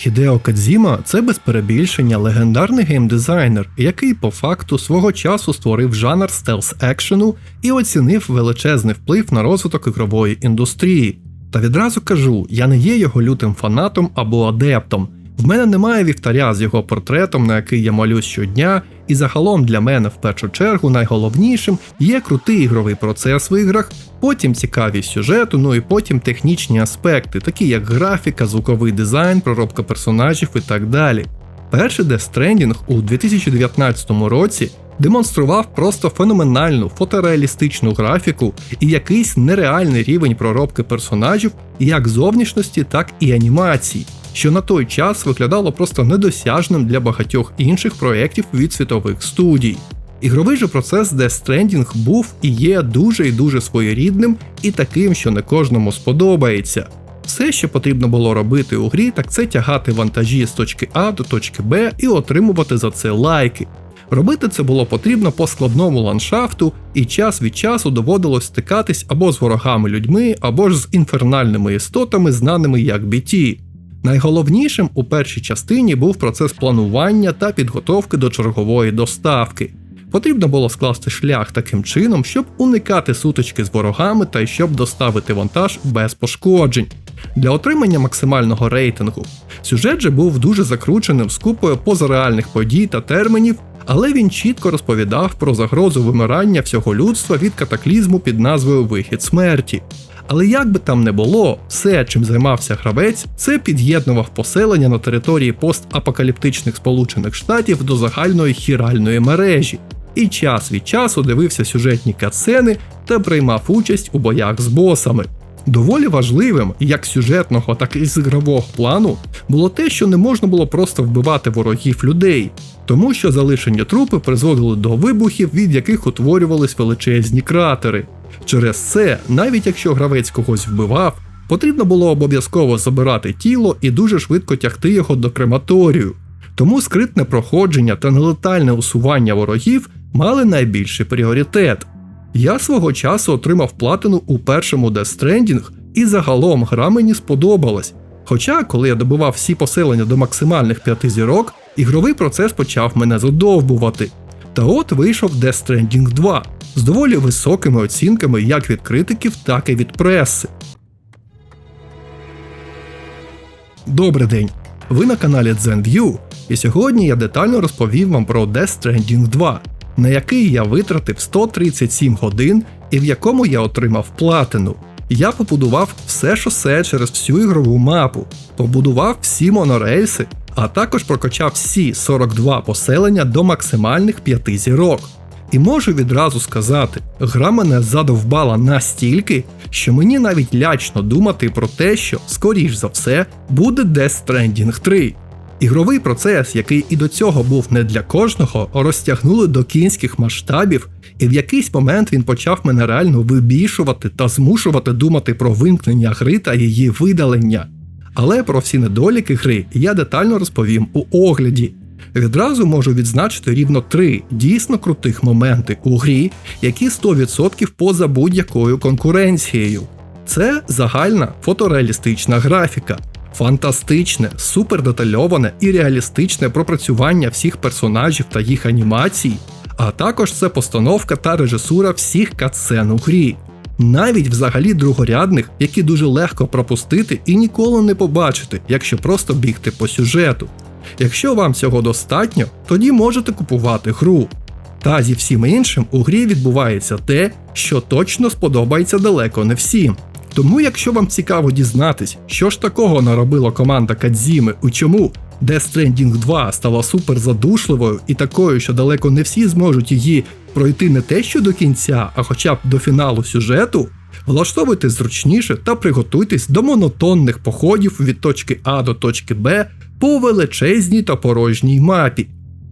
Хідео Кадзіма це без перебільшення легендарний геймдизайнер, який по факту свого часу створив жанр стелс екшену і оцінив величезний вплив на розвиток ігрової індустрії. Та відразу кажу, я не є його лютим фанатом або адептом. В мене немає вівтаря з його портретом, на який я молюсь щодня, і загалом для мене в першу чергу найголовнішим є крутий ігровий процес в іграх, потім цікавість сюжету, ну і потім технічні аспекти, такі як графіка, звуковий дизайн, проробка персонажів і так далі. Перший Death Stranding у 2019 році демонстрував просто феноменальну фотореалістичну графіку і якийсь нереальний рівень проробки персонажів як зовнішності, так і анімації що на той час виглядало просто недосяжним для багатьох інших проєктів від світових студій. Ігровий же процес Death Stranding був і є дуже і дуже своєрідним і таким, що не кожному сподобається. Все, що потрібно було робити у грі, так це тягати вантажі з точки А до точки Б і отримувати за це лайки. Робити це було потрібно по складному ландшафту, і час від часу доводилось стикатись або з ворогами людьми, або ж з інфернальними істотами, знаними як BT. Найголовнішим у першій частині був процес планування та підготовки до чергової доставки. Потрібно було скласти шлях таким чином, щоб уникати сутички з ворогами та й щоб доставити вантаж без пошкоджень. Для отримання максимального рейтингу сюжет же був дуже закрученим з купою позареальних подій та термінів, але він чітко розповідав про загрозу вимирання всього людства від катаклізму під назвою Вихід смерті. Але як би там не було, все, чим займався гравець, це під'єднував поселення на території постапокаліптичних Сполучених Штатів до загальної хіральної мережі, і час від часу дивився сюжетні катсцени та приймав участь у боях з босами. Доволі важливим, як сюжетного, так і з ігрового плану, було те, що не можна було просто вбивати ворогів людей, тому що залишені трупи призводили до вибухів, від яких утворювались величезні кратери. Через це, навіть якщо гравець когось вбивав, потрібно було обов'язково забирати тіло і дуже швидко тягти його до крематорію. Тому скритне проходження та нелетальне усування ворогів мали найбільший пріоритет. Я свого часу отримав платину у першому Death Stranding і загалом гра мені сподобалась. Хоча, коли я добивав всі поселення до максимальних п'яти зірок, ігровий процес почав мене задовбувати. Та от вийшов Death Stranding 2 з доволі високими оцінками як від критиків, так і від преси. Добрий день! Ви на каналі ZenView, і сьогодні я детально розповім вам про Death Stranding 2, на який я витратив 137 годин і в якому я отримав платину. Я побудував все шосе через всю ігрову мапу, побудував всі монорейси, а також прокачав всі 42 поселення до максимальних 5 зірок. І можу відразу сказати, гра мене задовбала настільки, що мені навіть лячно думати про те, що, скоріш за все, буде Death Stranding 3. Ігровий процес, який і до цього був не для кожного, розтягнули до кінських масштабів, і в якийсь момент він почав мене реально вибішувати та змушувати думати про вимкнення гри та її видалення. Але про всі недоліки гри я детально розповім у огляді. Відразу можу відзначити рівно три дійсно крутих моменти у грі, які 100% поза будь-якою конкуренцією. Це загальна фотореалістична графіка, фантастичне, супердетальоване і реалістичне пропрацювання всіх персонажів та їх анімацій, а також це постановка та режисура всіх катсцен у грі. Навіть взагалі другорядних, які дуже легко пропустити і ніколи не побачити, якщо просто бігти по сюжету. Якщо вам цього достатньо, тоді можете купувати гру. Та зі всім іншим у грі відбувається те, що точно сподобається далеко не всім. Тому, якщо вам цікаво дізнатись, що ж такого наробила команда Кадзіми у чому Death Stranding 2 стала супер задушливою і такою, що далеко не всі зможуть її пройти не те, що до кінця, а хоча б до фіналу сюжету, влаштовуйте зручніше та приготуйтесь до монотонних походів від точки А до точки Б по величезній та порожній мапі.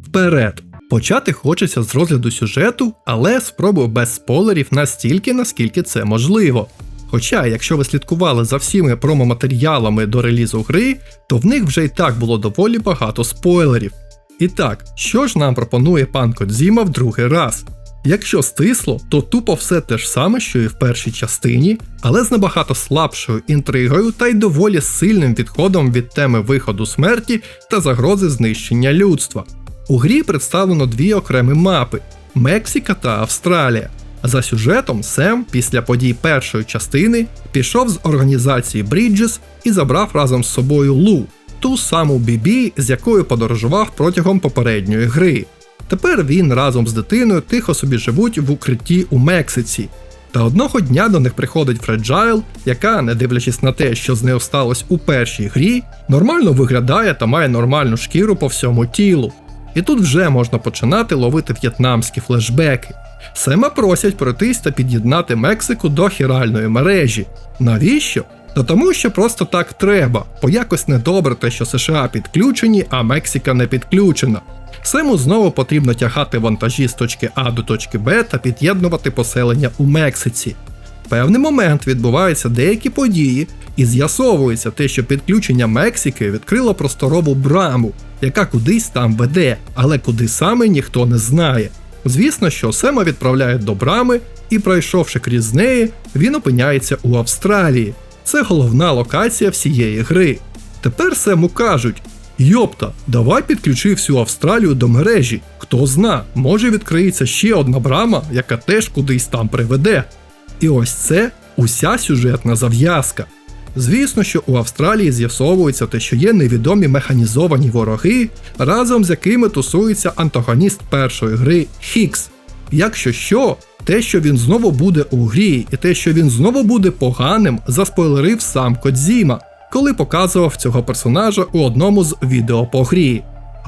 Вперед! Почати хочеться з розгляду сюжету, але спробую без спойлерів настільки, наскільки це можливо. Хоча, якщо ви слідкували за всіми промоматеріалами до релізу гри, то в них вже і так було доволі багато спойлерів. І так, що ж нам пропонує пан Кодзіма в другий раз? Якщо стисло, то тупо все те ж саме, що і в першій частині, але з набагато слабшою інтригою та й доволі сильним відходом від теми виходу смерті та загрози знищення людства. У грі представлено дві окремі мапи Мексика та Австралія. За сюжетом Сем після подій першої частини пішов з організації Bridges і забрав разом з собою Лу, ту саму Бібі, з якою подорожував протягом попередньої гри. Тепер він разом з дитиною тихо собі живуть в укритті у Мексиці. Та одного дня до них приходить Фреджайл, яка, не дивлячись на те, що з нею сталося у першій грі, нормально виглядає та має нормальну шкіру по всьому тілу. І тут вже можна починати ловити в'єтнамські флешбеки. Сема просять пройтись та під'єднати Мексику до хіральної мережі. Навіщо? Та тому, що просто так треба, бо якось недобре те, що США підключені, а Мексика не підключена. Сему знову потрібно тягати вантажі з точки А до точки Б та під'єднувати поселення у Мексиці. В певний момент відбуваються деякі події, і з'ясовується те, що підключення Мексики відкрило просторову браму, яка кудись там веде, але куди саме ніхто не знає. Звісно, що Сема відправляють до брами, і пройшовши крізь неї, він опиняється у Австралії. Це головна локація всієї гри. Тепер Сему кажуть: Йопта, давай підключи всю Австралію до мережі. Хто зна, може відкриється ще одна брама, яка теж кудись там приведе. І ось це уся сюжетна зав'язка. Звісно, що у Австралії з'ясовується те, що є невідомі механізовані вороги, разом з якими тусується антагоніст першої гри Хікс. Якщо що, те, що він знову буде у грі, і те, що він знову буде поганим, заспойлерив сам Кодзіма, коли показував цього персонажа у одному з відео по грі.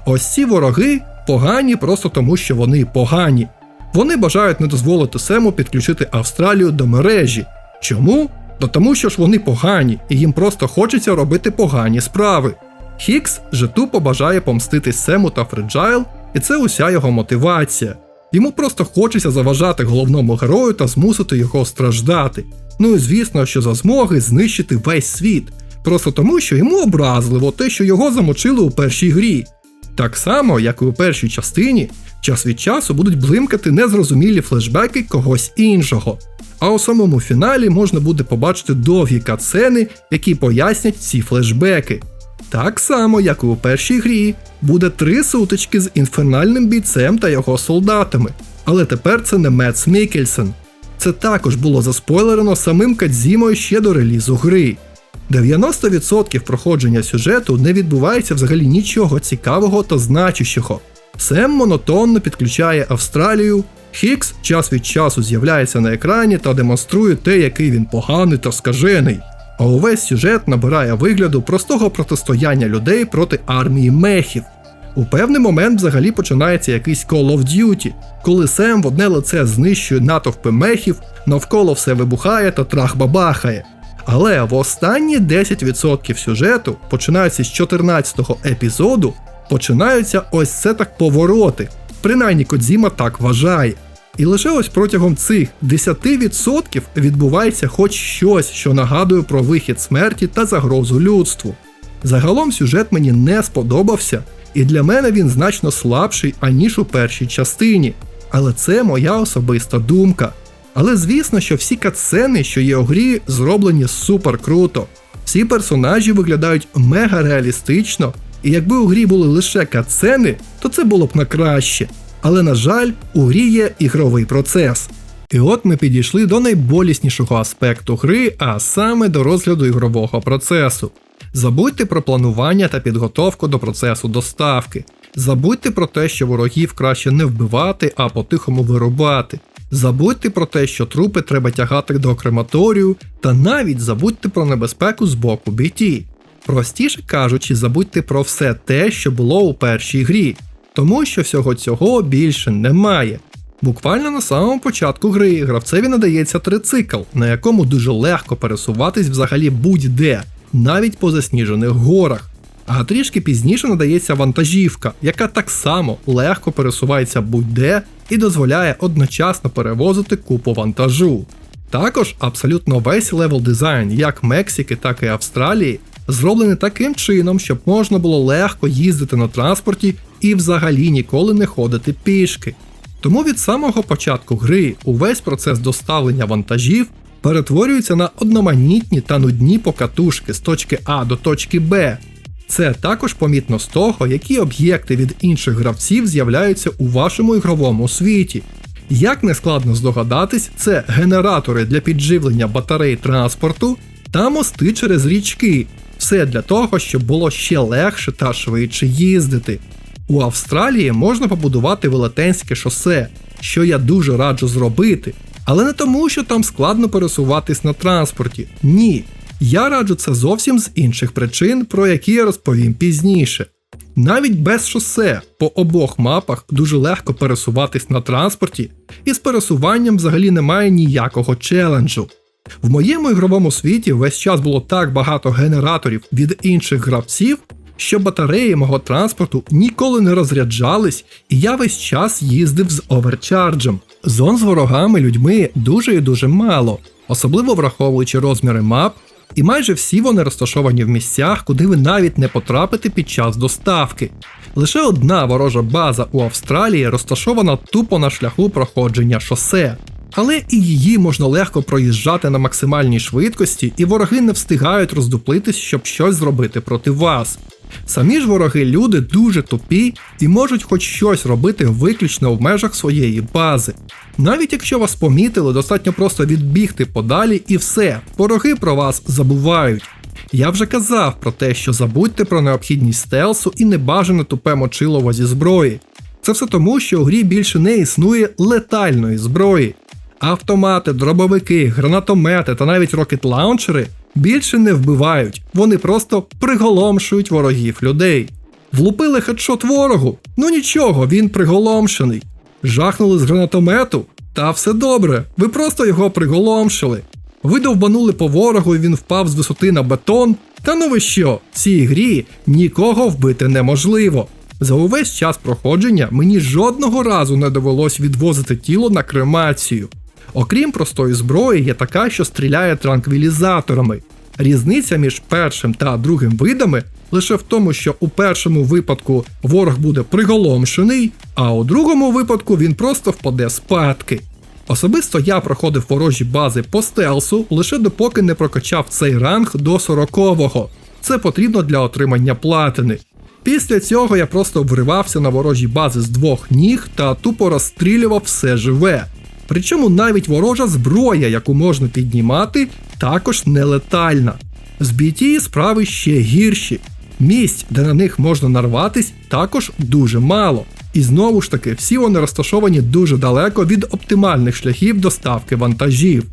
Ось ці вороги погані просто тому, що вони погані. Вони бажають не дозволити Сему підключити Австралію до мережі. Чому? Та тому, що ж вони погані, і їм просто хочеться робити погані справи. Хікс же тупо бажає помстити Сему та Фреджайл, і це уся його мотивація. Йому просто хочеться заважати головному герою та змусити його страждати. Ну і звісно, що за змоги знищити весь світ, просто тому, що йому образливо те, що його замочили у першій грі. Так само, як і у першій частині, час від часу будуть блимкати незрозумілі флешбеки когось іншого. А у самому фіналі можна буде побачити довгі катсцени, які пояснять ці флешбеки. Так само, як і у першій грі, буде три сутички з інфернальним бійцем та його солдатами. Але тепер це не Мец Мікельсен. Це також було заспойлерено самим Кадзімою ще до релізу гри. 90% проходження сюжету не відбувається взагалі нічого цікавого та значущого. Сем монотонно підключає Австралію, Хікс час від часу з'являється на екрані та демонструє те, який він поганий та скажений. А увесь сюжет набирає вигляду простого протистояння людей проти армії мехів. У певний момент взагалі починається якийсь Call of Duty, коли Сем в одне лице знищує натовпи мехів, навколо все вибухає та трах бабахає. Але в останні 10% сюжету, починаючи з 14-го епізоду, починаються ось це так повороти. Принаймні Кодзіма так вважає. І лише ось протягом цих 10% відбувається хоч щось, що нагадує про вихід смерті та загрозу людству. Загалом сюжет мені не сподобався, і для мене він значно слабший, аніж у першій частині. Але це моя особиста думка. Але звісно, що всі катсцени, що є у грі, зроблені супер круто. Всі персонажі виглядають мега реалістично, і якби у грі були лише катсцени, то це було б на краще. Але на жаль, у грі є ігровий процес. І от ми підійшли до найболіснішого аспекту гри, а саме до розгляду ігрового процесу. Забудьте про планування та підготовку до процесу доставки. Забудьте про те, що ворогів краще не вбивати, а по-тихому вирубати. Забудьте про те, що трупи треба тягати до крематорію, та навіть забудьте про небезпеку з боку BT. Простіше кажучи, забудьте про все те, що було у першій грі, тому що всього цього більше немає. Буквально на самому початку гри гравцеві надається трицикл, на якому дуже легко пересуватись взагалі будь-де, навіть по засніжених горах. А трішки пізніше надається вантажівка, яка так само легко пересувається будь-де і дозволяє одночасно перевозити купу вантажу. Також абсолютно весь левел дизайн як Мексики, так і Австралії зроблений таким чином, щоб можна було легко їздити на транспорті і взагалі ніколи не ходити пішки. Тому від самого початку гри увесь процес доставлення вантажів перетворюється на одноманітні та нудні покатушки з точки А до точки Б. Це також помітно з того, які об'єкти від інших гравців з'являються у вашому ігровому світі. Як не складно здогадатись, це генератори для підживлення батарей транспорту та мости через річки. Все для того, щоб було ще легше та швидше їздити. У Австралії можна побудувати велетенське шосе, що я дуже раджу зробити, але не тому, що там складно пересуватись на транспорті. Ні. Я раджу це зовсім з інших причин, про які я розповім пізніше. Навіть без шосе по обох мапах дуже легко пересуватись на транспорті, і з пересуванням взагалі немає ніякого челенджу. В моєму ігровому світі весь час було так багато генераторів від інших гравців, що батареї мого транспорту ніколи не розряджались, і я весь час їздив з оверчарджем. Зон з ворогами людьми дуже і дуже мало, особливо враховуючи розміри мап, і майже всі вони розташовані в місцях, куди ви навіть не потрапите під час доставки. Лише одна ворожа база у Австралії розташована тупо на шляху проходження шосе. Але і її можна легко проїжджати на максимальній швидкості, і вороги не встигають роздуплитись, щоб щось зробити проти вас. Самі ж вороги люди дуже тупі і можуть хоч щось робити виключно в межах своєї бази. Навіть якщо вас помітили, достатньо просто відбігти подалі і все, вороги про вас забувають. Я вже казав про те, що забудьте про необхідність стелсу і небажане тупе мочилово зі зброї. Це все тому, що у грі більше не існує летальної зброї. Автомати, дробовики, гранатомети та навіть рокет-лаунчери більше не вбивають, вони просто приголомшують ворогів людей. Влупили хедшот ворогу, ну нічого, він приголомшений. Жахнули з гранатомету, та все добре, ви просто його приголомшили. Ви довбанули по ворогу і він впав з висоти на бетон. Та ну ви що, в цій грі нікого вбити неможливо. За увесь час проходження мені жодного разу не довелось відвозити тіло на кремацію. Окрім простої зброї, є така, що стріляє транквілізаторами. Різниця між першим та другим видами лише в тому, що у першому випадку ворог буде приголомшений, а у другому випадку він просто впаде спадки. Особисто я проходив ворожі бази по стелсу лише допоки не прокачав цей ранг до 40-го. Це потрібно для отримання платини. Після цього я просто вривався на ворожі бази з двох ніг та тупо розстрілював все живе. Причому навіть ворожа зброя, яку можна піднімати, також нелетальна. З BT справи ще гірші. Місць, де на них можна нарватись, також дуже мало. І знову ж таки, всі вони розташовані дуже далеко від оптимальних шляхів доставки вантажів.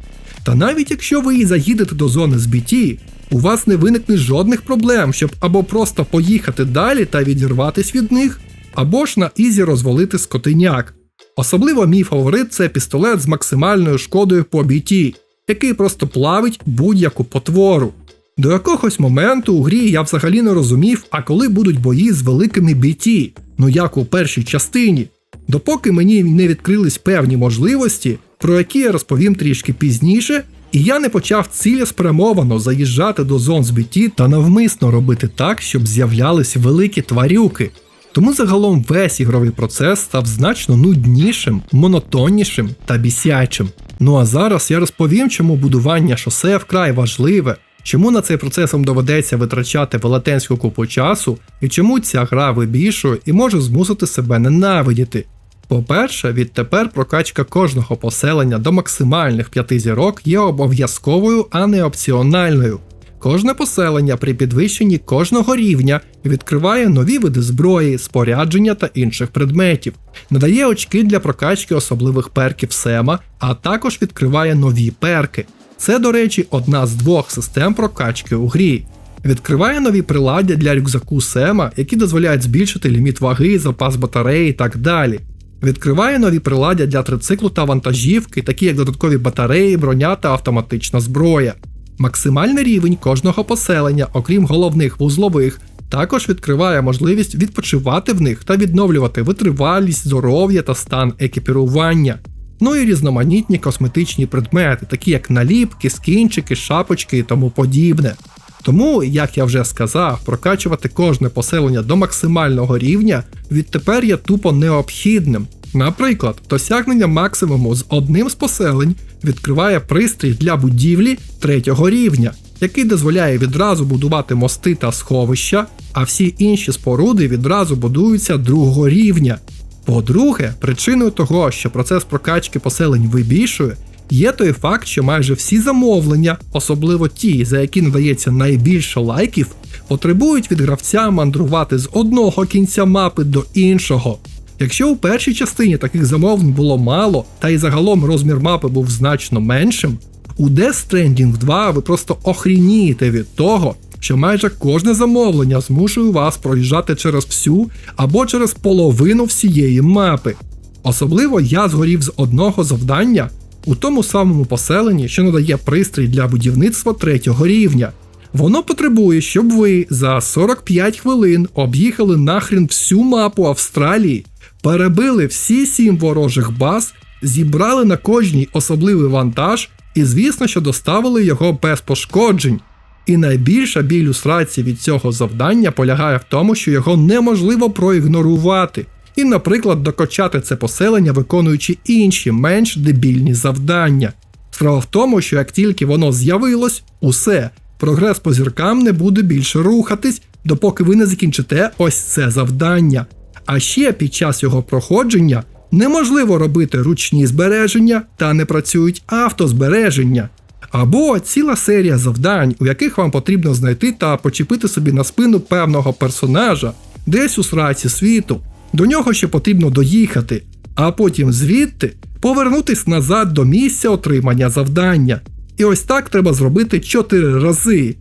Та навіть якщо ви і заїдете до зони з BT, у вас не виникне жодних проблем, щоб або просто поїхати далі та відірватись від них, або ж на ізі розвалити скотиняк. Особливо мій фаворит це пістолет з максимальною шкодою по BT, який просто плавить будь-яку потвору. До якогось моменту у грі я взагалі не розумів, а коли будуть бої з великими BT, ну як у першій частині. Допоки мені не відкрились певні можливості, про які я розповім трішки пізніше, і я не почав цілеспрямовано заїжджати до зон з BT та навмисно робити так, щоб з'являлись великі тварюки. Тому загалом весь ігровий процес став значно нуднішим, монотоннішим та бісячим. Ну а зараз я розповім, чому будування шосе вкрай важливе, чому на цей процес вам доведеться витрачати велетенську купу часу, і чому ця гра вибішує і може змусити себе ненавидіти. По-перше, відтепер прокачка кожного поселення до максимальних п'яти зірок є обов'язковою, а не опціональною. Кожне поселення при підвищенні кожного рівня відкриває нові види зброї, спорядження та інших предметів, надає очки для прокачки особливих перків Сема, а також відкриває нові перки. Це, до речі, одна з двох систем прокачки у грі. Відкриває нові приладдя для рюкзаку Сема, які дозволяють збільшити ліміт ваги, запас батареї і так далі. Відкриває нові приладдя для трициклу та вантажівки, такі як додаткові батареї, броня та автоматична зброя. Максимальний рівень кожного поселення, окрім головних вузлових, також відкриває можливість відпочивати в них та відновлювати витривалість, здоров'я та стан екіпірування. Ну і різноманітні косметичні предмети, такі як наліпки, скінчики, шапочки і тому подібне. Тому, як я вже сказав, прокачувати кожне поселення до максимального рівня відтепер є тупо необхідним. Наприклад, досягнення максимуму з одним з поселень відкриває пристрій для будівлі третього рівня, який дозволяє відразу будувати мости та сховища, а всі інші споруди відразу будуються другого рівня. По-друге, причиною того, що процес прокачки поселень вибільшує, є той факт, що майже всі замовлення, особливо ті, за які надається найбільше лайків, потребують від гравця мандрувати з одного кінця мапи до іншого. Якщо у першій частині таких замовлень було мало, та й загалом розмір мапи був значно меншим, у Death Stranding 2 ви просто охрінієте від того, що майже кожне замовлення змушує вас проїжджати через всю або через половину всієї мапи. Особливо я згорів з одного завдання у тому самому поселенні, що надає пристрій для будівництва третього рівня. Воно потребує, щоб ви за 45 хвилин об'їхали нахрін всю мапу Австралії, перебили всі сім ворожих баз, зібрали на кожній особливий вантаж і, звісно, що доставили його без пошкоджень. І найбільша біль ілюстрації від цього завдання полягає в тому, що його неможливо проігнорувати, і, наприклад, докочати це поселення, виконуючи інші менш дебільні завдання. Справа в тому, що як тільки воно з'явилось, усе, прогрес по зіркам не буде більше рухатись, допоки ви не закінчите ось це завдання. А ще під час його проходження неможливо робити ручні збереження та не працюють автозбереження. Або ціла серія завдань, у яких вам потрібно знайти та почепити собі на спину певного персонажа, десь у сраці світу. До нього ще потрібно доїхати, а потім звідти повернутись назад до місця отримання завдання. І ось так треба зробити 4 рази.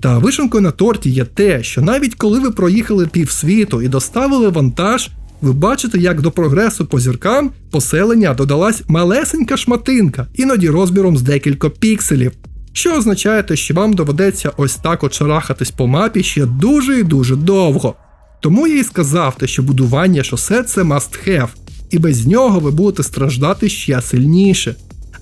Та вишенкою на торті є те, що навіть коли ви проїхали півсвіту і доставили вантаж, ви бачите, як до прогресу по зіркам поселення додалась малесенька шматинка, іноді розміром з декілька пікселів, що означає, те, що вам доведеться ось так от шарахатись по мапі ще дуже і дуже довго. Тому я і сказав те, що будування шосе це must have, і без нього ви будете страждати ще сильніше.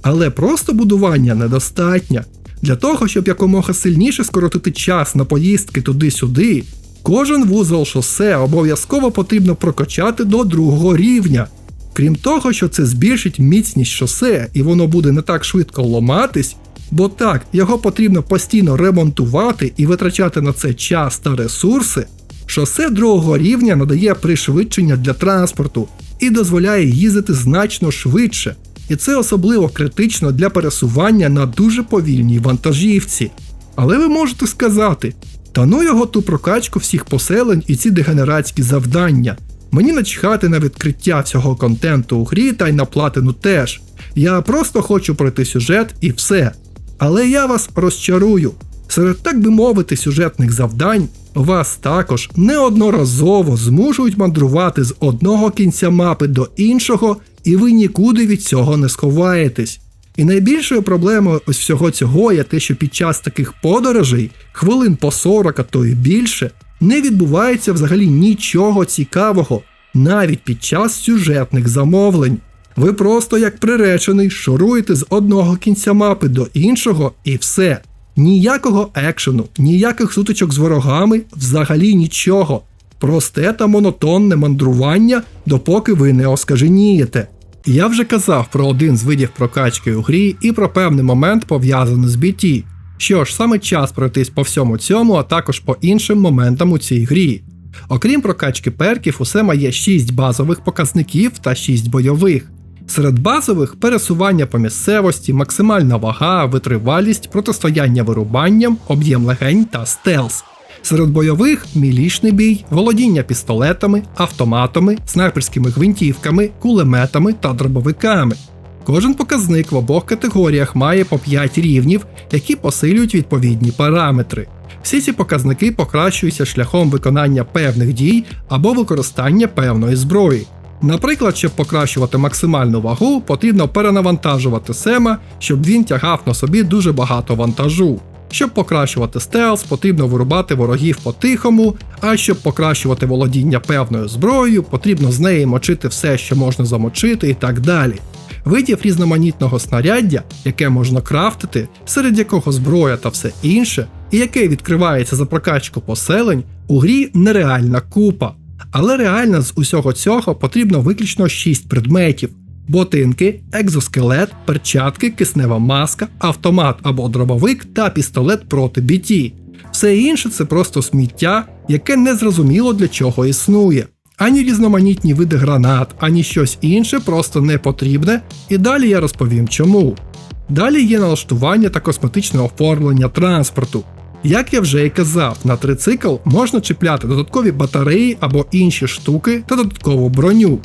Але просто будування недостатньо. Для того, щоб якомога сильніше скоротити час на поїздки туди-сюди, кожен вузол шосе обов'язково потрібно прокачати до другого рівня. Крім того, що це збільшить міцність шосе і воно буде не так швидко ломатись, бо так, його потрібно постійно ремонтувати і витрачати на це час та ресурси. Шосе другого рівня надає пришвидшення для транспорту і дозволяє їздити значно швидше. І це особливо критично для пересування на дуже повільній вантажівці. Але ви можете сказати: та ну його ту прокачку всіх поселень і ці дегенератські завдання. Мені начхати на відкриття цього контенту у грі та й на платину теж. Я просто хочу пройти сюжет і все. Але я вас розчарую. Серед так би мовити, сюжетних завдань вас також неодноразово змушують мандрувати з одного кінця мапи до іншого, і ви нікуди від цього не сховаєтесь. І найбільшою проблемою ось всього цього є те, що під час таких подорожей, хвилин по 40, а то й більше, не відбувається взагалі нічого цікавого, навіть під час сюжетних замовлень. Ви просто як приречений шуруєте з одного кінця мапи до іншого і все. Ніякого екшену, ніяких сутичок з ворогами, взагалі нічого. Просте та монотонне мандрування, допоки ви не оскаженієте. Я вже казав про один з видів прокачки у грі і про певний момент пов'язаний з BT. Що ж, саме час пройтись по всьому цьому, а також по іншим моментам у цій грі. Окрім прокачки перків, усе має 6 базових показників та 6 бойових. Серед базових пересування по місцевості, максимальна вага, витривалість, протистояння вирубанням, об'єм легень та стелс. Серед бойових мілішний бій, володіння пістолетами, автоматами, снайперськими гвинтівками, кулеметами та дробовиками. Кожен показник в обох категоріях має по 5 рівнів, які посилюють відповідні параметри. Всі ці показники покращуються шляхом виконання певних дій або використання певної зброї. Наприклад, щоб покращувати максимальну вагу, потрібно перенавантажувати сема, щоб він тягав на собі дуже багато вантажу. Щоб покращувати стелс, потрібно вирубати ворогів по-тихому, а щоб покращувати володіння певною зброєю, потрібно з неї мочити все, що можна замочити, і так далі. Видів різноманітного снаряддя, яке можна крафтити, серед якого зброя та все інше, і яке відкривається за прокачку поселень, у грі нереальна купа. Але реально з усього цього потрібно виключно 6 предметів: ботинки, екзоскелет, перчатки, киснева маска, автомат або дробовик та пістолет проти біті. Все інше це просто сміття, яке незрозуміло для чого існує. Ані різноманітні види гранат, ані щось інше просто не потрібне, і далі я розповім чому. Далі є налаштування та косметичне оформлення транспорту. Як я вже і казав, на трицикл можна чіпляти додаткові батареї або інші штуки та додаткову броню.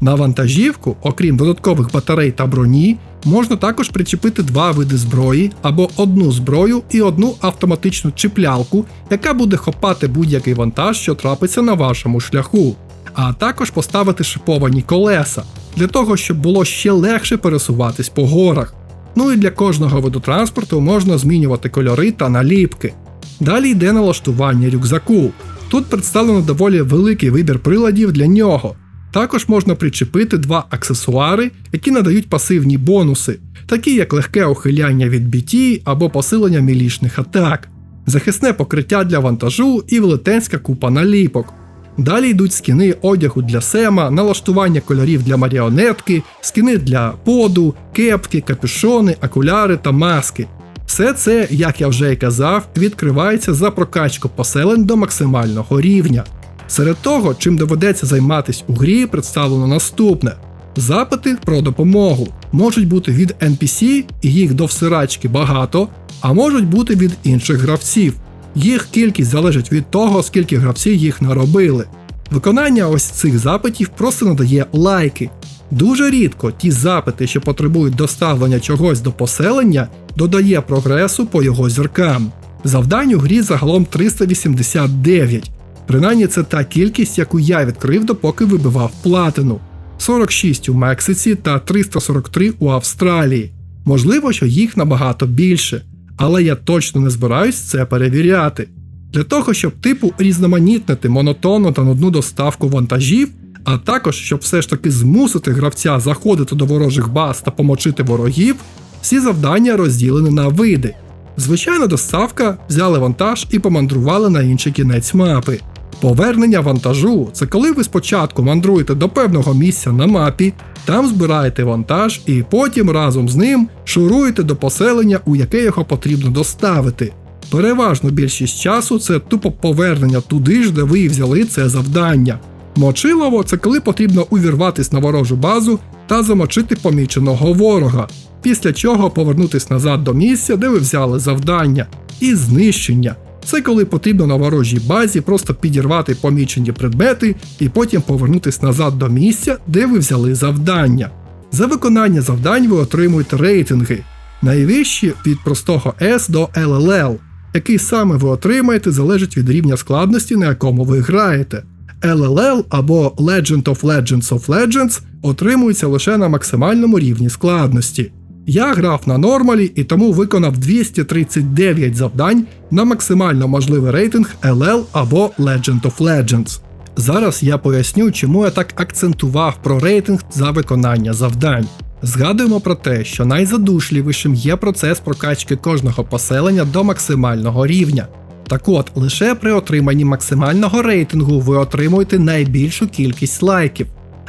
На вантажівку, окрім додаткових батарей та броні, можна також причепити два види зброї або одну зброю і одну автоматичну чіплялку, яка буде хопати будь-який вантаж, що трапиться на вашому шляху, а також поставити шиповані колеса для того, щоб було ще легше пересуватись по горах. Ну і для кожного виду транспорту можна змінювати кольори та наліпки. Далі йде налаштування рюкзаку. Тут представлено доволі великий вибір приладів для нього. Також можна причепити два аксесуари, які надають пасивні бонуси, такі як легке ухиляння від BT або посилення мілішних атак, захисне покриття для вантажу і велетенська купа наліпок. Далі йдуть скіни одягу для Сема, налаштування кольорів для маріонетки, скіни для поду, кепки, капюшони, окуляри та маски. Все це, як я вже й казав, відкривається за прокачку поселень до максимального рівня. Серед того, чим доведеться займатися у грі, представлено наступне: запити про допомогу можуть бути від NPC, і їх до всирачки багато, а можуть бути від інших гравців. Їх кількість залежить від того, скільки гравці їх наробили. Виконання ось цих запитів просто надає лайки. Дуже рідко ті запити, що потребують доставлення чогось до поселення, додає прогресу по його зіркам. Завдань у грі загалом 389. Принаймні це та кількість, яку я відкрив допоки вибивав платину. 46 у Мексиці та 343 у Австралії. Можливо, що їх набагато більше, але я точно не збираюсь це перевіряти. Для того, щоб типу різноманітнити монотонну та нудну доставку вантажів, а також щоб все ж таки змусити гравця заходити до ворожих баз та помочити ворогів, всі завдання розділені на види. Звичайна доставка взяли вантаж і помандрували на інший кінець мапи. Повернення вантажу це коли ви спочатку мандруєте до певного місця на мапі, там збираєте вантаж і потім разом з ним шуруєте до поселення, у яке його потрібно доставити. Переважно більшість часу це тупо повернення туди ж, де ви взяли це завдання. Мочилово це коли потрібно увірватись на ворожу базу та замочити поміченого ворога, після чого повернутись назад до місця, де ви взяли завдання, і знищення. Це коли потрібно на ворожій базі просто підірвати помічені предмети і потім повернутись назад до місця, де ви взяли завдання. За виконання завдань ви отримуєте рейтинги, найвищі від простого S до LLL. Який саме ви отримаєте, залежить від рівня складності, на якому ви граєте. LLL або Legend of Legends of Legends отримується лише на максимальному рівні складності. Я грав на нормалі і тому виконав 239 завдань на максимально можливий рейтинг LL або Legend of Legends. Зараз я поясню, чому я так акцентував про рейтинг за виконання завдань. Згадуємо про те, що найзадушливішим є процес прокачки кожного поселення до максимального рівня. Так от, лише при отриманні максимального рейтингу ви отримуєте найбільшу кількість лайків.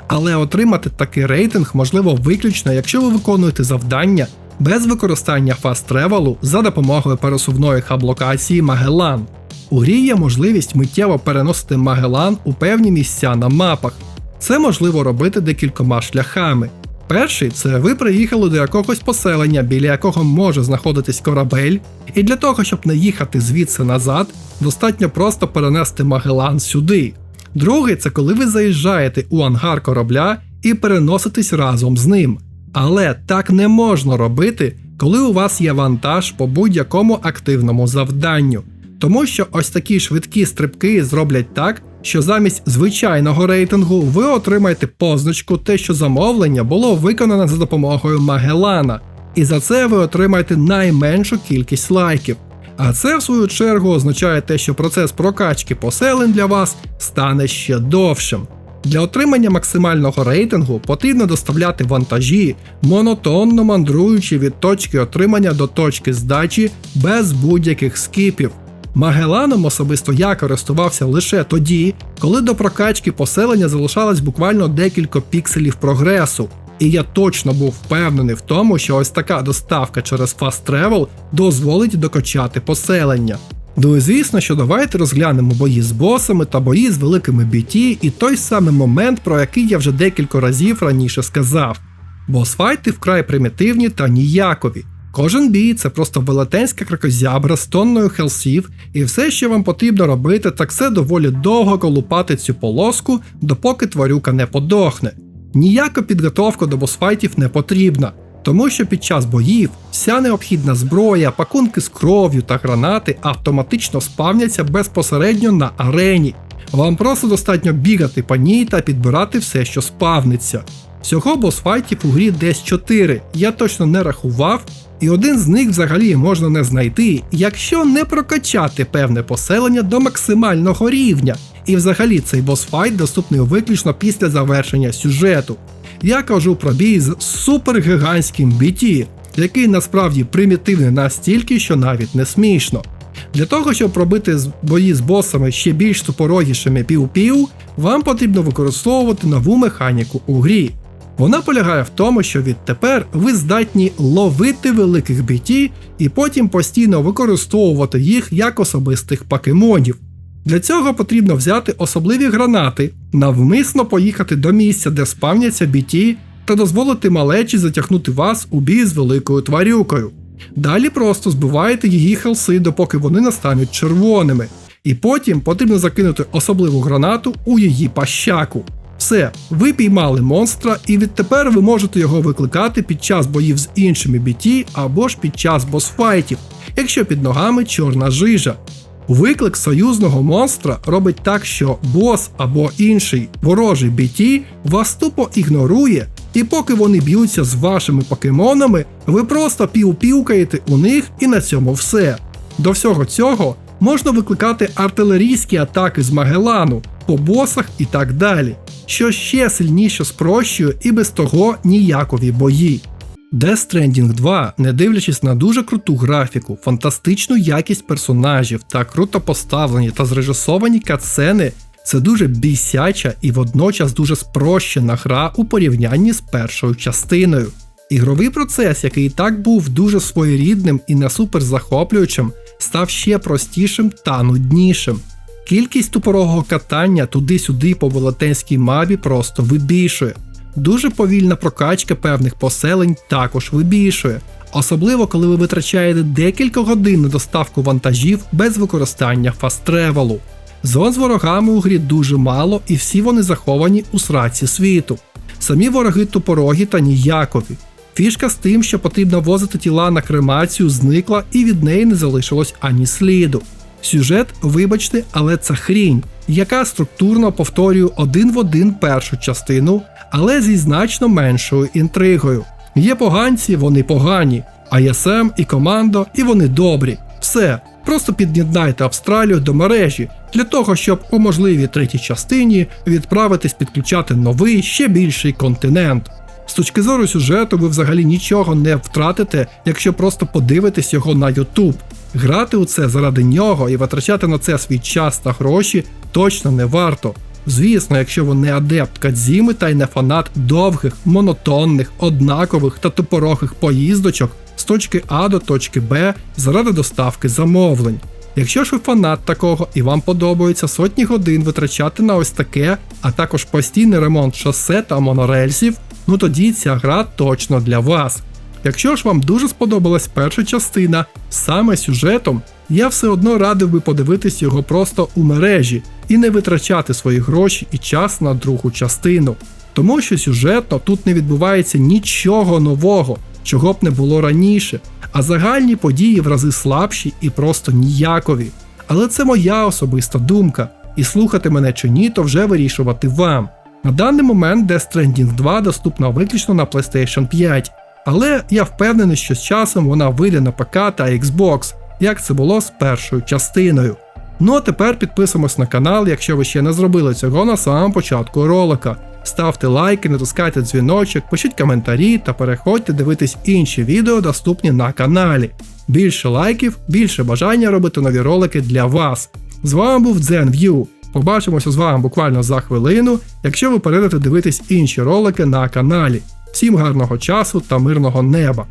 Але отримати такий рейтинг можливо виключно, якщо ви виконуєте завдання без використання фаст-тревелу за допомогою пересувної хаб-локації Магелан. У грі є можливість миттєво переносити Магелан у певні місця на мапах. Це можливо робити декількома шляхами. Перший це ви приїхали до якогось поселення, біля якого може знаходитись корабель, і для того, щоб не їхати звідси назад, достатньо просто перенести Магелан сюди. Другий це коли ви заїжджаєте у ангар корабля і переноситесь разом з ним. Але так не можна робити, коли у вас є вантаж по будь-якому активному завданню. Тому що ось такі швидкі стрибки зроблять так, що замість звичайного рейтингу ви отримаєте позначку, те, що замовлення було виконане за допомогою Магелана, і за це ви отримаєте найменшу кількість лайків. А це, в свою чергу, означає те, що процес прокачки поселень для вас стане ще довшим. Для отримання максимального рейтингу потрібно доставляти вантажі, монотонно мандруючи від точки отримання до точки здачі без будь-яких скіпів. Магеланом особисто я користувався лише тоді, коли до прокачки поселення залишалось буквально декілька пікселів прогресу. І я точно був впевнений в тому, що ось така доставка через Fast Travel дозволить докачати поселення. Ну і звісно, що давайте розглянемо бої з босами та бої з великими BT і той самий момент, про який я вже декілька разів раніше сказав. Босфайти вкрай примітивні та ніякові. Кожен бій це просто велетенська кракозябра з тонною хелсів, і все, що вам потрібно робити, так це доволі довго колупати цю полоску, допоки тварюка не подохне. Ніяка підготовка до босфайтів не потрібна, тому що під час боїв вся необхідна зброя, пакунки з кров'ю та гранати автоматично спавняться безпосередньо на арені. Вам просто достатньо бігати по ній та підбирати все, що спавниться. Всього босфайтів у грі десь 4, я точно не рахував, і один з них взагалі можна не знайти, якщо не прокачати певне поселення до максимального рівня. І взагалі цей босфайт доступний виключно після завершення сюжету. Я кажу про бій з супергігантським BT, який насправді примітивний настільки, що навіть не смішно. Для того, щоб пробити бої з босами ще більш тупорогішими пів-пів, вам потрібно використовувати нову механіку у грі. Вона полягає в тому, що відтепер ви здатні ловити великих BT і потім постійно використовувати їх як особистих покемонів. Для цього потрібно взяти особливі гранати, навмисно поїхати до місця, де спавняться BT, та дозволити малечі затягнути вас у бій з великою тварюкою. Далі просто збиваєте її хелси, допоки вони настануть червоними, і потім потрібно закинути особливу гранату у її пащаку. Все, ви піймали монстра, і відтепер ви можете його викликати під час боїв з іншими BT або ж під час босфайтів, якщо під ногами чорна жижа. Виклик союзного монстра робить так, що бос або інший ворожий BT вас тупо ігнорує, і поки вони б'ються з вашими покемонами, ви просто півпівкаєте у них і на цьому все. До всього цього можна викликати артилерійські атаки з Магелану, по босах і так далі, що ще сильніше спрощує і без того ніякові бої. Death Stranding 2, не дивлячись на дуже круту графіку, фантастичну якість персонажів та круто поставлені та зрежисовані катсцени, це дуже бісяча і водночас дуже спрощена гра у порівнянні з першою частиною. Ігровий процес, який і так був дуже своєрідним і не супер захоплюючим, став ще простішим та нуднішим. Кількість тупорого катання туди-сюди по велетенській мапі просто вибільшує. Дуже повільна прокачка певних поселень також вибільшує, особливо коли ви витрачаєте декілька годин на доставку вантажів без використання фаст-тревелу. Зон з ворогами у грі дуже мало і всі вони заховані у сраці світу. Самі вороги тупорогі та ніякові. Фішка з тим, що потрібно возити тіла на кремацію, зникла і від неї не залишилось ані сліду. Сюжет, вибачте, але це хрінь, яка структурно повторює один в один першу частину, але зі значно меншою інтригою. Є поганці, вони погані, а ЄСМ і команда, і вони добрі. Все, просто під'єднайте Австралію до мережі для того, щоб у можливій третій частині відправитись підключати новий ще більший континент. З точки зору сюжету, ви взагалі нічого не втратите, якщо просто подивитесь його на YouTube. Грати у це заради нього і витрачати на це свій час та гроші точно не варто. Звісно, якщо ви не адепт Кадзіми та й не фанат довгих, монотонних, однакових та тупорохих поїздочок з точки А до точки Б заради доставки замовлень. Якщо ж ви фанат такого і вам подобається сотні годин витрачати на ось таке, а також постійний ремонт шосе та монорельсів, ну тоді ця гра точно для вас. Якщо ж вам дуже сподобалась перша частина, саме сюжетом, я все одно радив би подивитись його просто у мережі і не витрачати свої гроші і час на другу частину. Тому що сюжетно тут не відбувається нічого нового, чого б не було раніше, а загальні події в рази слабші і просто ніякові. Але це моя особиста думка, і слухати мене чи ні, то вже вирішувати вам. На даний момент Death Stranding 2 доступна виключно на PlayStation 5, але я впевнений, що з часом вона вийде на ПК та Xbox, як це було з першою частиною. Ну а тепер підписуємось на канал, якщо ви ще не зробили цього на самому початку ролика. Ставте лайки, натискайте дзвіночок, пишіть коментарі та переходьте дивитись інші відео, доступні на каналі. Більше лайків, більше бажання робити нові ролики для вас. З вами був DzenView. Побачимося з вами буквально за хвилину, якщо ви перейдете дивитись інші ролики на каналі. Всім гарного часу та мирного неба!